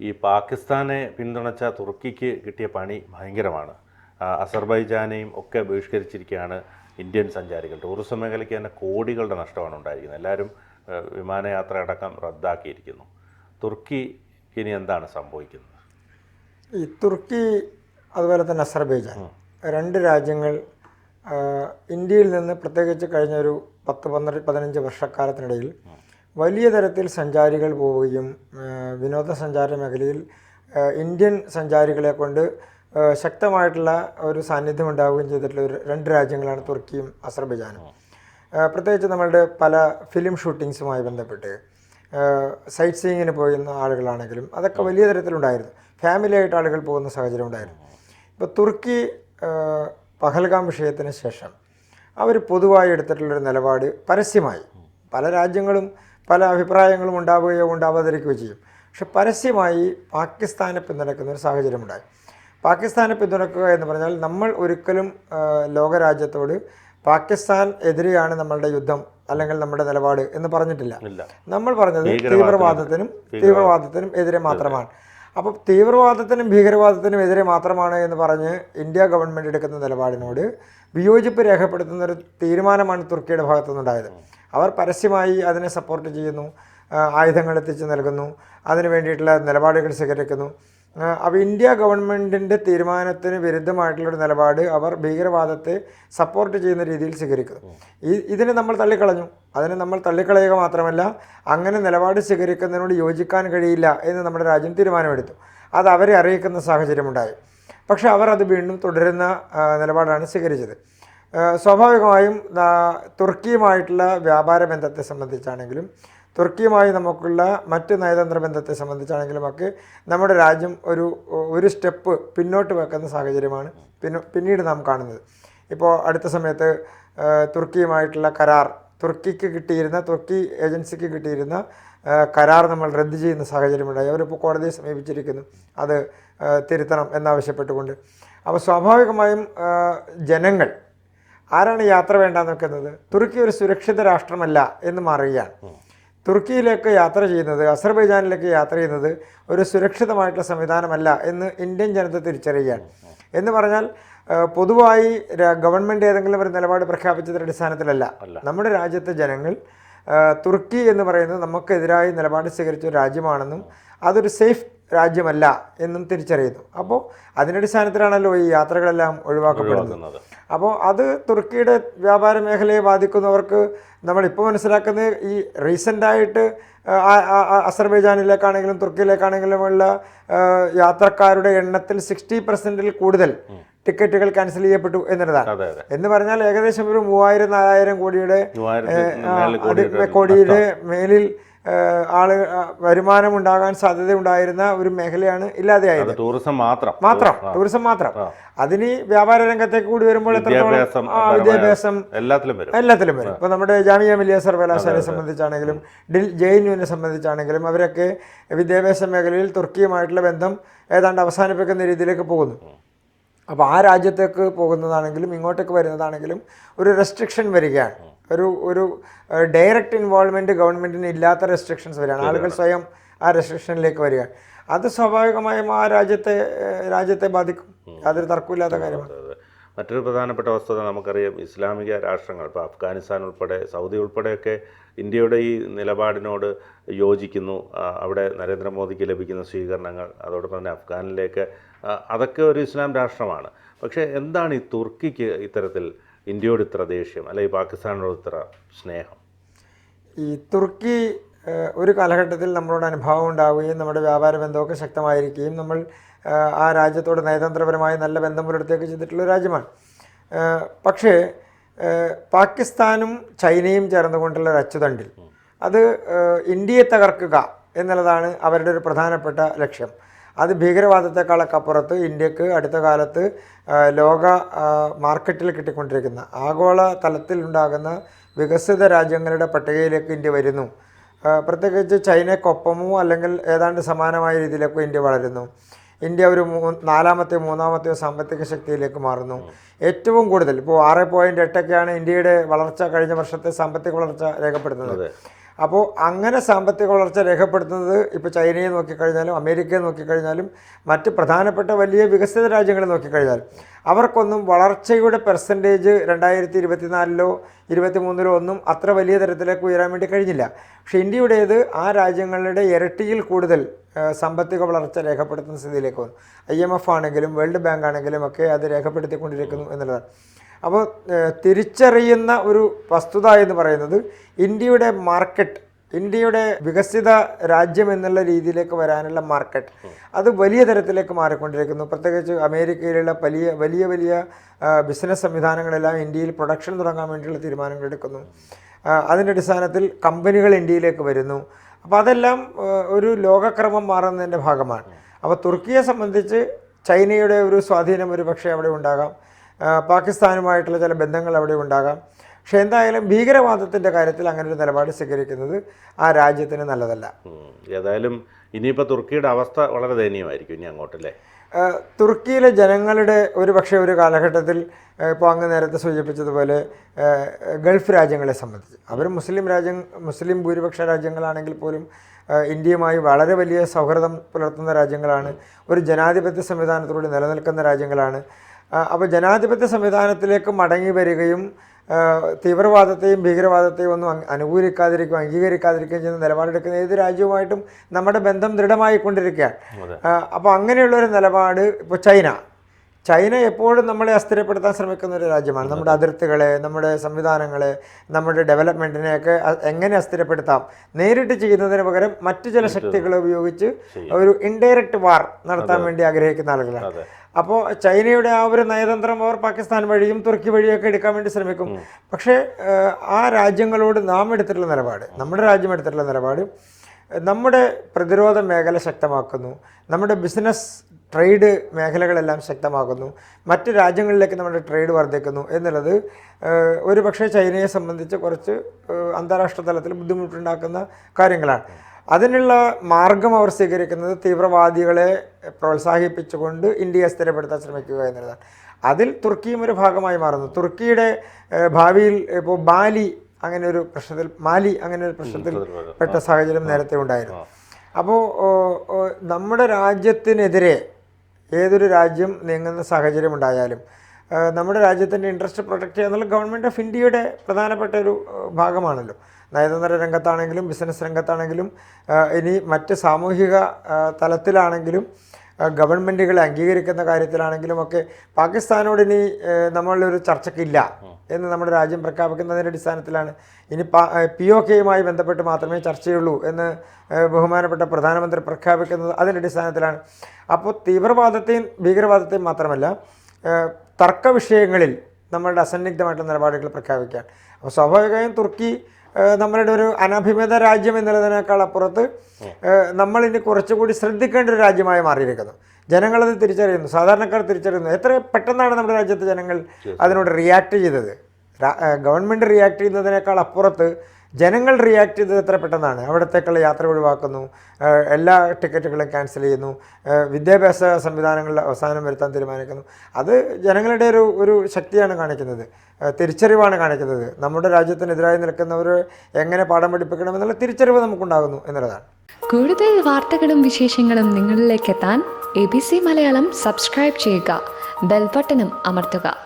ഈ പാകിസ്ഥാനെ പിന്തുണച്ച തുർക്കിക്ക് കിട്ടിയ പണി ഭയങ്കരമാണ്. അസർബൈജാനെയും ഒക്കെ ബഹിഷ്കരിച്ചിരിക്കുകയാണ് ഇന്ത്യൻ സഞ്ചാരികൾ. ടൂറിസം മേഖലയ്ക്ക് തന്നെ കോടികളുടെ നഷ്ടമാണ് ഉണ്ടായിരിക്കുന്നത്. എല്ലാവരും വിമാനയാത്ര അടക്കം റദ്ദാക്കിയിരിക്കുന്നു. തുർക്കി ഇനി എന്താണ് സംഭവിക്കുന്നത്? ഈ തുർക്കി അതുപോലെ തന്നെ അസർബൈജാൻ. രണ്ട് രാജ്യങ്ങൾ ഇന്ത്യയിൽ നിന്ന് പ്രത്യേകിച്ച് കഴിഞ്ഞ ഒരു പത്ത് പന്ത്രണ്ട് പതിനഞ്ച് വർഷക്കാലത്തിനിടയിൽ വലിയ തരത്തിൽ സഞ്ചാരികൾ പോവുകയും വിനോദസഞ്ചാര മേഖലയിൽ ഇന്ത്യൻ സഞ്ചാരികളെ കൊണ്ട് ശക്തമായിട്ടുള്ള ഒരു സാന്നിധ്യം ഉണ്ടാവുകയും ചെയ്തിട്ടുള്ള ഒരു രണ്ട് രാജ്യങ്ങളാണ് തുർക്കിയും അസർബൈജാനും. പ്രത്യേകിച്ച് നമ്മളുടെ പല ഫിലിം ഷൂട്ടിങ്സുമായി ബന്ധപ്പെട്ട് സൈറ്റ് സീയിങ്ങിന് പോകുന്ന ആളുകളാണെങ്കിലും അതൊക്കെ വലിയ തരത്തിലുണ്ടായിരുന്നു. ഫാമിലി ആയിട്ട് ആളുകൾ പോകുന്ന സാഹചര്യം ഉണ്ടായിരുന്നു. ഇപ്പോൾ തുർക്കി പഹൽഗാം വിഷയത്തിന് ശേഷം അവർ പൊതുവായി എടുത്തിട്ടുള്ളൊരു നിലപാട് പരസ്യമായി. പല രാജ്യങ്ങളും പല അഭിപ്രായങ്ങളും ഉണ്ടാവുകയോ ഉണ്ടാവാതിരിക്കുകയോ ചെയ്യും. പക്ഷെ പരസ്യമായി പാകിസ്ഥാനെ പിന്തുണയ്ക്കുന്ന ഒരു സാഹചര്യം ഉണ്ടായി പാകിസ്ഥാനെ പിന്തുണക്കുക എന്ന് പറഞ്ഞാൽ നമ്മൾ ഒരിക്കലും ലോകരാജ്യത്തോട് പാകിസ്ഥാൻ എതിരെയാണ് നമ്മളുടെ യുദ്ധം അല്ലെങ്കിൽ നമ്മുടെ നിലപാട് എന്ന് പറഞ്ഞിട്ടില്ല. നമ്മൾ പറഞ്ഞത് തീവ്രവാദത്തിനും തീവ്രവാദത്തിനും എതിരെ മാത്രമാണ്. അപ്പോൾ തീവ്രവാദത്തിനും ഭീകരവാദത്തിനും എതിരെ മാത്രമാണ് എന്ന് പറഞ്ഞ് ഇന്ത്യ ഗവൺമെന്റ് എടുക്കുന്ന നിലപാടിനോട് വിയോജിപ്പ് രേഖപ്പെടുത്തുന്ന ഒരു തീരുമാനമാണ് തുർക്കിയുടെ ഭാഗത്തുനിന്നുണ്ടായത്. അവർ പരസ്യമായി അതിനെ സപ്പോർട്ട് ചെയ്യുന്നു ആയുധങ്ങൾ എത്തിച്ച് നൽകുന്നു അതിന് വേണ്ടിയിട്ടുള്ള നിലപാടുകൾ സ്വീകരിക്കുന്നു. അപ്പോൾ ഇന്ത്യ ഗവൺമെന്റിന്റെ തീരുമാനത്തിന് വിരുദ്ധമായിട്ടുള്ളൊരു നിലപാട് അവർ ഭീകരവാദത്തെ സപ്പോർട്ട് ചെയ്യുന്ന രീതിയിൽ സ്വീകരിക്കുന്നു. ഈ ഇതിനെ നമ്മൾ തള്ളിക്കളഞ്ഞു. അതിനെ നമ്മൾ തള്ളിക്കളയുക മാത്രമല്ല അങ്ങനെ നിലപാട് സ്വീകരിക്കുന്നതിനോട് യോജിക്കാൻ കഴിയില്ല എന്ന് നമ്മുടെ രാജ്യം തീരുമാനമെടുത്തു. അത് അവരെ അറിയിക്കുന്ന സാഹചര്യമുണ്ടായി. പക്ഷേ അവർ അത് വീണ്ടും തുടരുന്ന നിലപാടാണ് സ്വീകരിച്ചത്. സ്വാഭാവികമായും തുർക്കിയുമായിട്ടുള്ള വ്യാപാര ബന്ധത്തെ സംബന്ധിച്ചാണെങ്കിലും തുർക്കിയുമായി നമുക്കുള്ള മറ്റ് നയതന്ത്ര ബന്ധത്തെ സംബന്ധിച്ചാണെങ്കിലും ഒക്കെ നമ്മുടെ രാജ്യം ഒരു ഒരു സ്റ്റെപ്പ് പിന്നോട്ട് വെക്കുന്ന സാഹചര്യമാണ് പിന്നെ പിന്നീട് നാം കാണുന്നത്. ഇപ്പോൾ അടുത്ത സമയത്ത് തുർക്കിയുമായിട്ടുള്ള കരാർ തുർക്കിക്ക് കിട്ടിയിരുന്ന തുർക്കി ഏജൻസിക്ക് കിട്ടിയിരുന്ന കരാർ നമ്മൾ റദ്ദ് ചെയ്യുന്ന സാഹചര്യമുണ്ടായി. അവരിപ്പോൾ കോടതിയെ സമീപിച്ചിരിക്കുന്നു. അത് തിരുത്തണം എന്നാവശ്യപ്പെട്ടുകൊണ്ട്. അപ്പോൾ സ്വാഭാവികമായും ജനങ്ങൾ ആരാണ് യാത്ര വേണ്ട വെക്കുന്നത് തുർക്കി ഒരു സുരക്ഷിത രാഷ്ട്രമല്ല എന്ന് മാറുകയാണ്. തുർക്കിയിലേക്ക് യാത്ര ചെയ്യുന്നത് അസർബൈജാനിലേക്ക് യാത്ര ചെയ്യുന്നത് ഒരു സുരക്ഷിതമായിട്ടുള്ള സംവിധാനമല്ല എന്ന് ഇന്ത്യൻ ജനത തിരിച്ചറിയുകയാണ്. എന്ന് പറഞ്ഞാൽ പൊതുവായി ഗവൺമെന്റ് ഏതെങ്കിലും ഒരു നിലപാട് പ്രഖ്യാപിച്ചതിന്റെ അടിസ്ഥാനത്തിലല്ല. നമ്മുടെ രാജ്യത്തെ ജനങ്ങൾ തുർക്കി എന്ന് പറയുന്നത് നമുക്കെതിരായി നിലപാട് സ്വീകരിച്ച ഒരു രാജ്യമാണെന്നും അതൊരു സേഫ് രാജ്യമല്ല എന്നും തിരിച്ചറിയുന്നു. അപ്പോൾ അതിനടിസ്ഥാനത്തിലാണല്ലോ ഈ യാത്രകളെല്ലാം ഒഴിവാക്കപ്പെടുന്നത്. അപ്പോൾ അത് തുർക്കിയുടെ വ്യാപാര മേഖലയെ ബാധിക്കുന്നവർക്ക് നമ്മളിപ്പോൾ മനസ്സിലാക്കുന്നത് ഈ റീസെന്റായിട്ട് അസർബൈജാനിലേക്കാണെങ്കിലും തുർക്കിയിലേക്കാണെങ്കിലുമുള്ള ഉള്ള യാത്രക്കാരുടെ എണ്ണത്തിൽ സിക്സ്റ്റി പെർസെന്റിൽ കൂടുതൽ ടിക്കറ്റുകൾ ക്യാൻസൽ ചെയ്യപ്പെട്ടു എന്നുള്ളതാണ്. എന്ന് പറഞ്ഞാൽ ഏകദേശം ഒരു മൂവായിരം നാലായിരം കോടിയുടെ കോടിയുടെ മേലിൽ ആൾ വരുമാനം ഉണ്ടാകാൻ സാധ്യത ഉണ്ടായിരുന്ന ഒരു മേഖലയാണ് ഇല്ലാതെയായത്. ടൂറിസം മാത്രം. മാത്രം. ടൂറിസം മാത്രം. അതിന് വ്യാപാര രംഗത്തേക്ക് കൂടി വരുമ്പോൾ എത്രത്തോളം? വിദ്യാഭ്യാസം എല്ലാത്തിലും വരും. എല്ലാത്തിലും വരും. ഇപ്പൊ നമ്മുടെ ജാമിയ മിലിയ സർവകലാശാലയെ സംബന്ധിച്ചാണെങ്കിലും ഡിൽ ജെ എൻ യുവിനെ സംബന്ധിച്ചാണെങ്കിലും അവരൊക്കെ വിദ്യാഭ്യാസ മേഖലയിൽ തുർക്കിയുമായിട്ടുള്ള ബന്ധം ഏതാണ്ട് അവസാനിപ്പിക്കുന്ന രീതിയിലേക്ക് പോകുന്നു. അപ്പോൾ ആ രാജ്യത്തേക്ക് പോകുന്നതാണെങ്കിലും ഇങ്ങോട്ടേക്ക് വരുന്നതാണെങ്കിലും ഒരു റെസ്ട്രിക്ഷൻ വരികയാണ്. ഒരു ഒരു ഡയറക്റ്റ് ഇൻവോൾവ്മെന്റ് ഗവൺമെന്റിന് ഇല്ലാത്ത റെസ്ട്രിക്ഷൻസ് വരികയാണ്. ആളുകൾ സ്വയം ആ റെസ്ട്രിക്ഷനിലേക്ക് വരികയാണ്. അത് സ്വാഭാവികമായും ആ രാജ്യത്തെ രാജ്യത്തെ ബാധിക്കും. യാതൊരു തർക്കമില്ലാത്ത കാര്യമാണ്. മറ്റൊരു പ്രധാനപ്പെട്ട വസ്തുത നമുക്കറിയാം. ഇസ്ലാമിക രാഷ്ട്രങ്ങൾ ഇപ്പോൾ അഫ്ഗാനിസ്ഥാൻ ഉൾപ്പെടെ സൗദി ഉൾപ്പെടെയൊക്കെ ഇന്ത്യയുടെ ഈ നിലപാടിനോട് യോജിക്കുന്നു. അവിടെ നരേന്ദ്രമോദിക്ക് ലഭിക്കുന്ന സ്വീകരണങ്ങൾ അതോടൊപ്പം തന്നെ അഫ്ഗാനിലേക്ക് അതൊക്കെ ഒരു ഇസ്ലാം രാഷ്ട്രമാണ്. പക്ഷേ എന്താണ് ഈ തുർക്കിക്ക് ഇത്തരത്തിൽ ഇന്ത്യയോട് ഇത്ര ദേഷ്യം അല്ലെങ്കിൽ പാകിസ്ഥാനോട് ഇത്ര സ്നേഹം? ഈ തുർക്കി ഒരു കാലഘട്ടത്തിൽ നമ്മളോട് അനുഭവം ഉണ്ടാവുകയും നമ്മുടെ വ്യാപാര ബന്ധമൊക്കെ ശക്തമായിരിക്കുകയും നമ്മൾ ആ രാജ്യത്തോട് നയതന്ത്രപരമായി നല്ല ബന്ധം പുലർത്തുകയൊക്കെ ചെയ്തിട്ടുള്ള രാജ്യമാണ്. പക്ഷേ പാകിസ്ഥാനും ചൈനയും ചേർന്നുകൊണ്ടുള്ള ഒരു അച്ചുതണ്ടിൽ അത് ഇന്ത്യയെ തകർക്കുക എന്നുള്ളതാണ് അവരുടെ ഒരു പ്രധാനപ്പെട്ട ലക്ഷ്യം. അത് ഭീകരവാദത്തെക്കാളൊക്കെ അപ്പുറത്ത് ഇന്ത്യയ്ക്ക് അടുത്ത കാലത്ത് ലോക മാർക്കറ്റിൽ കിട്ടിക്കൊണ്ടിരിക്കുന്ന ആഗോള തലത്തിലുണ്ടാകുന്ന വികസിത രാജ്യങ്ങളുടെ പട്ടികയിലേക്ക് ഇന്ത്യ വരുന്നു. പ്രത്യേകിച്ച് ചൈനയ്ക്കൊപ്പമോ അല്ലെങ്കിൽ ഏതാണ്ട് സമാനമായ രീതിയിലേക്കോ ഇന്ത്യ വളരുന്നു. ഇന്ത്യ ഒരു മൂ നാലാമത്തെയോ മൂന്നാമത്തെയോ സാമ്പത്തിക ശക്തിയിലേക്ക് മാറുന്നു. ഏറ്റവും കൂടുതൽ ഇപ്പോൾ ആറ് പോയിന്റ് എട്ടൊക്കെയാണ് ഇന്ത്യയുടെ വളർച്ച കഴിഞ്ഞ വർഷത്തെ സാമ്പത്തിക വളർച്ച രേഖപ്പെടുത്തുന്നത്. അപ്പോൾ അങ്ങനെ സാമ്പത്തിക വളർച്ച രേഖപ്പെടുത്തുന്നത് ഇപ്പോൾ ചൈനയെ നോക്കിക്കഴിഞ്ഞാലും അമേരിക്കയെ നോക്കിക്കഴിഞ്ഞാലും മറ്റ് പ്രധാനപ്പെട്ട വലിയ വികസിത രാജ്യങ്ങളെ നോക്കിക്കഴിഞ്ഞാലും അവർക്കൊന്നും വളർച്ചയുടെ പെർസെന്റേജ് രണ്ടായിരത്തി ഇരുപത്തിനാലിലോ ഇരുപത്തി മൂന്നിലോ ഒന്നും അത്ര വലിയ തരത്തിലേക്ക് ഉയരാൻ വേണ്ടി കഴിഞ്ഞില്ല. പക്ഷേ ഇന്ത്യയുടേത് ആ രാജ്യങ്ങളുടെ ഇരട്ടിയിൽ കൂടുതൽ സാമ്പത്തിക വളർച്ച രേഖപ്പെടുത്തുന്ന സ്ഥിതിയിലേക്ക് വന്നു. ഐ എം എഫ് ആണെങ്കിലും വേൾഡ് ബാങ്ക് ആണെങ്കിലും ഒക്കെ അത് രേഖപ്പെടുത്തിക്കൊണ്ടിരിക്കുന്നു എന്നുള്ളതാണ്. അപ്പോൾ തിരിച്ചറിയുന്ന ഒരു വസ്തുത എന്ന് പറയുന്നത് ഇന്ത്യയുടെ മാർക്കറ്റ് ഇന്ത്യയുടെ വികസിത രാജ്യം എന്നുള്ള രീതിയിലേക്ക് വരാനുള്ള മാർക്കറ്റ് അത് വലിയ തരത്തിലേക്ക് മാറിക്കൊണ്ടിരിക്കുന്നു. പ്രത്യേകിച്ച് അമേരിക്കയിലുള്ള വലിയ വലിയ വലിയ ബിസിനസ് സംവിധാനങ്ങളെല്ലാം ഇന്ത്യയിൽ പ്രൊഡക്ഷൻ തുടങ്ങാൻ വേണ്ടിയുള്ള തീരുമാനങ്ങൾ എടുക്കുന്നു. അതിന്റെ അടിസ്ഥാനത്തിൽ കമ്പനികൾ ഇന്ത്യയിലേക്ക് വരുന്നു. അപ്പോൾ അതെല്ലാം ഒരു ലോകക്രമം മാറുന്നതിന്റെ ഭാഗമാണ്. അപ്പോൾ തുർക്കിയെ സംബന്ധിച്ച് ചൈനയുടെ ഒരു സ്വാധീനം ഒരു പക്ഷേ അവിടെ ഉണ്ടാകാം. പാകിസ്ഥാനുമായിട്ടുള്ള ചില ബന്ധങ്ങൾ അവിടെ ഉണ്ടാകാം. പക്ഷേ എന്തായാലും ഭീകരവാദത്തിന്റെ കാര്യത്തിൽ അങ്ങനെ ഒരു നിലപാട് സ്വീകരിക്കുന്നത് ആ രാജ്യത്തിന് നല്ലതല്ല. ഏതായാലും ഇനിയിപ്പോൾ തുർക്കിയുടെ അവസ്ഥ വളരെ ദയനീയമായിരിക്കും ഇനി അങ്ങോട്ടല്ലേ? തുർക്കിയിലെ ജനങ്ങളുടെ ഒരു പക്ഷേ ഒരു കാലഘട്ടത്തിൽ ഇപ്പോൾ അങ്ങ് നേരത്തെ സൂചിപ്പിച്ചതുപോലെ ഗൾഫ് രാജ്യങ്ങളെ സംബന്ധിച്ച്. അവർ മുസ്ലിം രാജ്യം മുസ്ലിം ഭൂരിപക്ഷ രാജ്യങ്ങളാണെങ്കിൽ പോലും ഇന്ത്യയുമായി വളരെ വലിയ സൗഹൃദം പുലർത്തുന്ന രാജ്യങ്ങളാണ്. ഒരു ജനാധിപത്യ സംവിധാനത്തിലൂടെ നിലനിൽക്കുന്ന രാജ്യങ്ങളാണ്. അപ്പോൾ ജനാധിപത്യ സംവിധാനത്തിലേക്ക് മടങ്ങി വരികയും തീവ്രവാദത്തെയും ഭീകരവാദത്തെയും ഒന്നും അനുകൂലിക്കാതിരിക്കുകയും അംഗീകരിക്കാതിരിക്കുകയും ചെയ്യുന്ന നിലപാടെടുക്കുന്ന ഏത് രാജ്യവുമായിട്ടും നമ്മുടെ ബന്ധം ദൃഢമായിക്കൊണ്ടിരിക്കുകയാണ്. അപ്പോൾ അങ്ങനെയുള്ളൊരു നിലപാട് ഇപ്പോൾ ചൈന ചൈന എപ്പോഴും നമ്മളെ അസ്ഥിരപ്പെടുത്താൻ ശ്രമിക്കുന്ന ഒരു രാജ്യമാണ്. നമ്മുടെ അതിർത്തികളെ നമ്മുടെ സംവിധാനങ്ങളെ നമ്മുടെ ഡെവലപ്മെന്റിനെയൊക്കെ എങ്ങനെ അസ്ഥിരപ്പെടുത്താം? നേരിട്ട് ചെയ്യുന്നതിന് പകരം മറ്റു ചില ശക്തികളെ ഉപയോഗിച്ച് ഒരു ഇൻഡയറക്റ്റ് വാർ നടത്താൻ വേണ്ടി ആഗ്രഹിക്കുന്ന ആളുകളാണ്. അപ്പോൾ ചൈനയുടെ ആ ഒരു നയതന്ത്രം അവർ പാകിസ്ഥാൻ വഴിയും തുർക്കി വഴിയൊക്കെ എടുക്കാൻ വേണ്ടി ശ്രമിക്കും. പക്ഷേ ആ രാജ്യങ്ങളോട് നാം എടുത്തിട്ടുള്ള നിലപാട് നമ്മുടെ രാജ്യം എടുത്തിട്ടുള്ള നിലപാട് നമ്മുടെ പ്രതിരോധ മേഖല ശക്തമാക്കുന്നു. നമ്മുടെ ബിസിനസ് ട്രേഡ് മേഖലകളെല്ലാം ശക്തമാകുന്നു മറ്റ് രാജ്യങ്ങളിലേക്ക് നമ്മുടെ ട്രേഡ് വർദ്ധിക്കുന്നു എന്നുള്ളത് ഒരു പക്ഷേ ചൈനയെ സംബന്ധിച്ച് കുറച്ച് അന്താരാഷ്ട്ര തലത്തിൽ ബുദ്ധിമുട്ടുണ്ടാക്കുന്ന കാര്യങ്ങളാണ്. അതിനുള്ള മാർഗം അവർ സ്വീകരിക്കുന്നത് തീവ്രവാദികളെ പ്രോത്സാഹിപ്പിച്ചുകൊണ്ട് ഇന്ത്യയെ സ്ഥിരപ്പെടുത്താൻ ശ്രമിക്കുക എന്നുള്ളതാണ്. അതിൽ തുർക്കിയും ഒരു ഭാഗമായി മാറുന്നു. തുർക്കിയുടെ ഭാവിയിൽ ഇപ്പോൾ ബാലി അങ്ങനെ ഒരു പ്രശ്നത്തിൽ മാലി അങ്ങനെ ഒരു പ്രശ്നത്തിൽ പെട്ട സാഹചര്യം നേരത്തെ ഉണ്ടായിരുന്നു. അപ്പോൾ നമ്മുടെ രാജ്യത്തിനെതിരെ ഏതൊരു രാജ്യം നീങ്ങുന്ന സാഹചര്യം ഉണ്ടായാലും നമ്മുടെ രാജ്യത്തിന്റെ ഇൻട്രസ്റ്റ് പ്രൊട്ടക്റ്റ് ചെയ്യുക എന്നുള്ള ഗവൺമെന്റ് ഓഫ് ഇന്ത്യയുടെ പ്രധാനപ്പെട്ട ഒരു ഭാഗമാണല്ലോ. നയതന്ത്ര രംഗത്താണെങ്കിലും ബിസിനസ് രംഗത്താണെങ്കിലും ഇനി മറ്റ് സാമൂഹിക തലത്തിലാണെങ്കിലും ആ, ഗവൺമെന്റുകളെ അംഗീകരിക്കുന്ന കാര്യത്തിലാണെങ്കിലും ഒക്കെ പാകിസ്ഥാനോട് ഇനി നമ്മളൊരു ചർച്ചയ്ക്കില്ല എന്ന് നമ്മുടെ രാജ്യം പ്രഖ്യാപിക്കുന്നതിന്റെ അടിസ്ഥാനത്തിലാണ്. ഇനി പി ഒ കെയുമായി ബന്ധപ്പെട്ട് മാത്രമേ ചർച്ചയുള്ളൂ എന്ന് ബഹുമാനപ്പെട്ട പ്രധാനമന്ത്രി പ്രഖ്യാപിക്കുന്നത് അതിന്റെ അടിസ്ഥാനത്തിലാണ്. അപ്പോൾ തീവ്രവാദത്തെയും ഭീകരവാദത്തെയും മാത്രമല്ല തർക്ക വിഷയങ്ങളിൽ നമ്മളുടെ അസന്നിഗ്ധമായിട്ടുള്ള നിലപാടുകൾ പ്രഖ്യാപിക്കാൻ അപ്പോൾ സ്വാഭാവികമായും തുർക്കി നമ്മളുടെ ഒരു അനഭിമത രാജ്യം എന്നുള്ളതിനേക്കാൾ അപ്പുറത്ത് നമ്മളിന് കുറച്ചുകൂടി ശ്രദ്ധിക്കേണ്ട ഒരു രാജ്യമായി മാറിയിരിക്കുന്നു. ജനങ്ങളത് തിരിച്ചറിയുന്നു. സാധാരണക്കാർ തിരിച്ചറിയുന്നു. എത്ര പെട്ടെന്നാണ് നമ്മുടെ രാജ്യത്തെ ജനങ്ങൾ അതിനോട് റിയാക്ട് ചെയ്തത്? ഗവൺമെന്റ് റിയാക്ട് ചെയ്യുന്നതിനേക്കാൾ അപ്പുറത്ത് ജനങ്ങൾ റിയാക്ട് ചെയ്തത് എത്ര പെട്ടെന്നാണ്? അവിടത്തേക്കുള്ള യാത്ര ഒഴിവാക്കുന്നു. എല്ലാ ടിക്കറ്റുകളും ക്യാൻസൽ ചെയ്യുന്നു. വിദ്യാഭ്യാസ സംവിധാനങ്ങളിൽ അവസാനം വരുത്താൻ തീരുമാനിക്കുന്നു. അത് ജനങ്ങളുടെ ഒരു ഒരു ശക്തിയാണ് കാണിക്കുന്നത്. തിരിച്ചറിവാണ് കാണിക്കുന്നത്. നമ്മുടെ രാജ്യത്തിനെതിരായി നിൽക്കുന്നവർ എങ്ങനെ പാഠം പഠിപ്പിക്കണമെന്നുള്ള തിരിച്ചറിവ് നമുക്കുണ്ടാകുന്നു എന്നുള്ളതാണ്. കൂടുതൽ വാർത്തകളും വിശേഷങ്ങളും നിങ്ങളിലേക്ക് എത്താൻ A B C Malayalam subscribe ചെയ്യുക. ബെൽബട്ടനും അമർത്തുക.